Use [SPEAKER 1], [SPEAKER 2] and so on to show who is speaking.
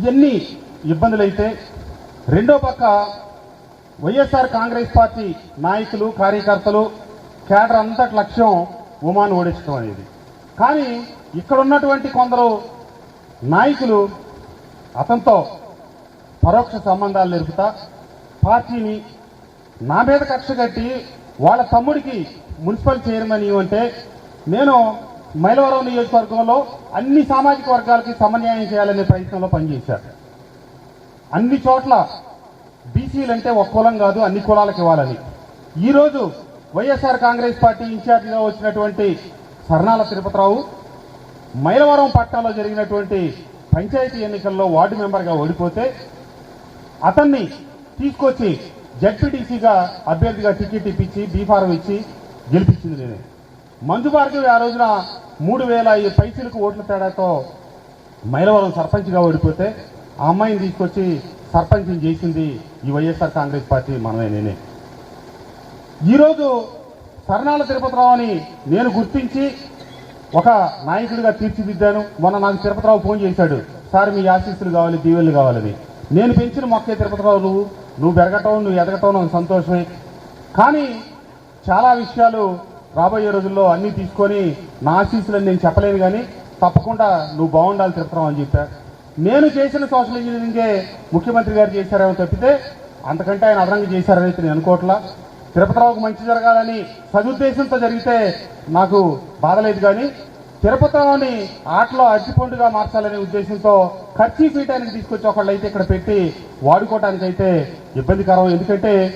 [SPEAKER 1] ఇవన్నీ ఇబ్బందులు అయితే రెండో పక్క వైఎస్ఆర్ కాంగ్రెస్ పార్టీ నాయకులు కార్యకర్తలు కేడర్ అంతటి లక్ష్యం ఉమాను ఓడించడం అనేది. కానీ ఇక్కడ ఉన్నటువంటి కొందరు నాయకులు అతనితో పరోక్ష సంబంధాలు నిలుపుతా పార్టీని నా మీద కక్ష కట్టి వాళ్ళ తమ్ముడికి మున్సిపల్ చైర్మన్ ఇవ్వంటే నేను మైలవరం నియోజకవర్గంలో అన్ని సామాజిక వర్గాలకి సమన్యాయం చేయాలనే ప్రయత్నంలో పనిచేశారు. అన్ని చోట్ల బీసీలంటే ఒక కులం కాదు అన్ని కులాలకు ఇవ్వాలని. ఈరోజు వైఎస్ఆర్ కాంగ్రెస్ పార్టీ ఇన్ఛార్జిగా వచ్చినటువంటి సర్నాల తిరుపతిరావు మైలవరం పట్టణంలో జరిగినటువంటి పంచాయతీ ఎన్నికల్లో వార్డు మెంబర్గా ఓడిపోతే అతన్ని తీసుకొచ్చి జడ్పీటీసీగా అభ్యర్థిగా టికెట్ ఇప్పించి బీఫారం ఇచ్చి గెలిపించింది నేనే. మంజు భార్గవి ఆ రోజున మూడు వేల పైసలకు ఓట్ల తేడాతో మైలవరం సర్పంచ్గా ఓడిపోతే ఆ అమ్మాయిని తీసుకొచ్చి సర్పంచ్ని చేసింది ఈ వైఎస్ఆర్ కాంగ్రెస్ పార్టీ మనమే నేనే. ఈరోజు సరణాల తిరుపతిరావుని నేను గుర్తించి ఒక నాయకుడిగా తీర్చిదిద్దాను. మొన్న నాకు తిరుపతిరావు ఫోన్ చేశాడు. సార్ మీ ఆశీస్సులు కావాలి దీవెళ్ళు కావాలని. నేను పెంచిన మొక్కే తిరుపతిరావు నువ్వు నువ్వు పెరగటం నువ్వు ఎదగటం నాకు సంతోషమే. కానీ చాలా విషయాలు రాబోయే రోజుల్లో అన్నీ తీసుకొని నా ఆశీస్సులని నేను చెప్పలేను కానీ తప్పకుండా నువ్వు బాగుండాలి తిరుపతిరావు అని చెప్పాడు నేను చేసిన సోషల్ ఇంజనీరింగే ముఖ్యమంత్రి గారు చేశారేమో తప్పితే అంతకంటే ఆయన అదనంగా చేశారని నేను అనుకోవట్లా. తిరుపతిరావుకు మంచి జరగాలని సదుద్దేశంతో జరిగితే నాకు బాధలేదు కానీ తిరుపతిరావుని ఆటలో అచ్చిపండుగా మార్చాలనే ఉద్దేశంతో ఖర్చీ పీఠానికి తీసుకొచ్చి ఒకళ్ళు అయితే ఇక్కడ పెట్టి వాడుకోవటానికైతే ఇబ్బందికరం. ఎందుకంటే